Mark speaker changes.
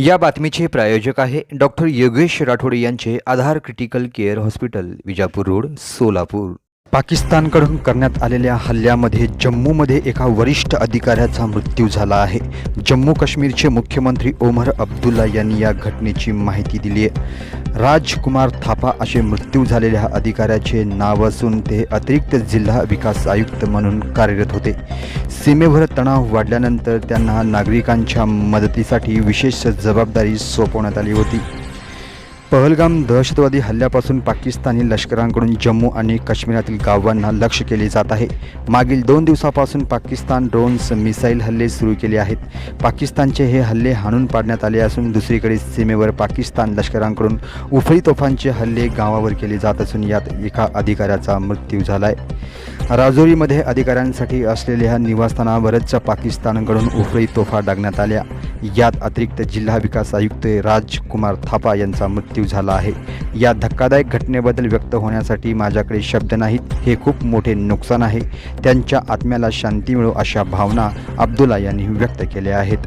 Speaker 1: या बातमीचे प्रायोजक आहे डॉक्टर योगेश राठोड यांचे Aadhar critical care hospital Vijapur road Solapur. पाकिस्तानकडून करण्यात आलेल्या हल्ल्यामध्ये जम्मूमध्ये एका वरिष्ठ अधिकाऱ्याचा मृत्यू झाला आहे. जम्मू काश्मीरचे मुख्यमंत्री ओमर अब्दुल्ला यांनी या घटनेची माहिती दिली आहे. राजकुमार थापा असे मृत्यू झालेल्या अधिकाऱ्याचे नाव असून ते अतिरिक्त जिल्हा विकास आयुक्त म्हणून कार्यरत होते. सीमेवर तणाव वाढल्यानंतर त्यांना नागरिकांच्या मदतीसाठी विशेष जबाबदारी सोपवण्यात आली होती. पहलगाम दहशतवादी हल्ल्यापासून पाकिस्तानी लष्करांकडून जम्मू आणि काश्मीरातील गावांना लक्ष केले जात आहे. मागील दोन दिवसापासून पाकिस्तान ड्रोन्स मिसाईल हल्ले सुरू केले आहेत. पाकिस्तानचे हे हल्ले हाणून पाडण्यात आले असून दुसरीकडे सीमेवर पाकिस्तान लष्करांकडून उफळी तोफांचे हल्ले गावावर केले जात असून यात एका अधिकाऱ्याचा मृत्यू झाला आहे राजौरीमध्ये अधिकाऱ्यांसाठी असलेल्या निवासस्थानावरच पाकिस्तानकडून उफळी तोफा डागण्यात आल्या. यात अतिरिक्त जिल्हा विकास आयुक्त राजकुमार थापा यांचा मृत्यू झाला आहे. या धक्कादायक घटनेबद्दल व्यक्त होण्यासाठी माझ्याकडे शब्द नाहीत. हे खूप मोठे नुकसान आहे. त्यांच्या आत्म्याला शांती मिळो अशा भावना अब्दुल्ला यांनी व्यक्त केल्या आहेत.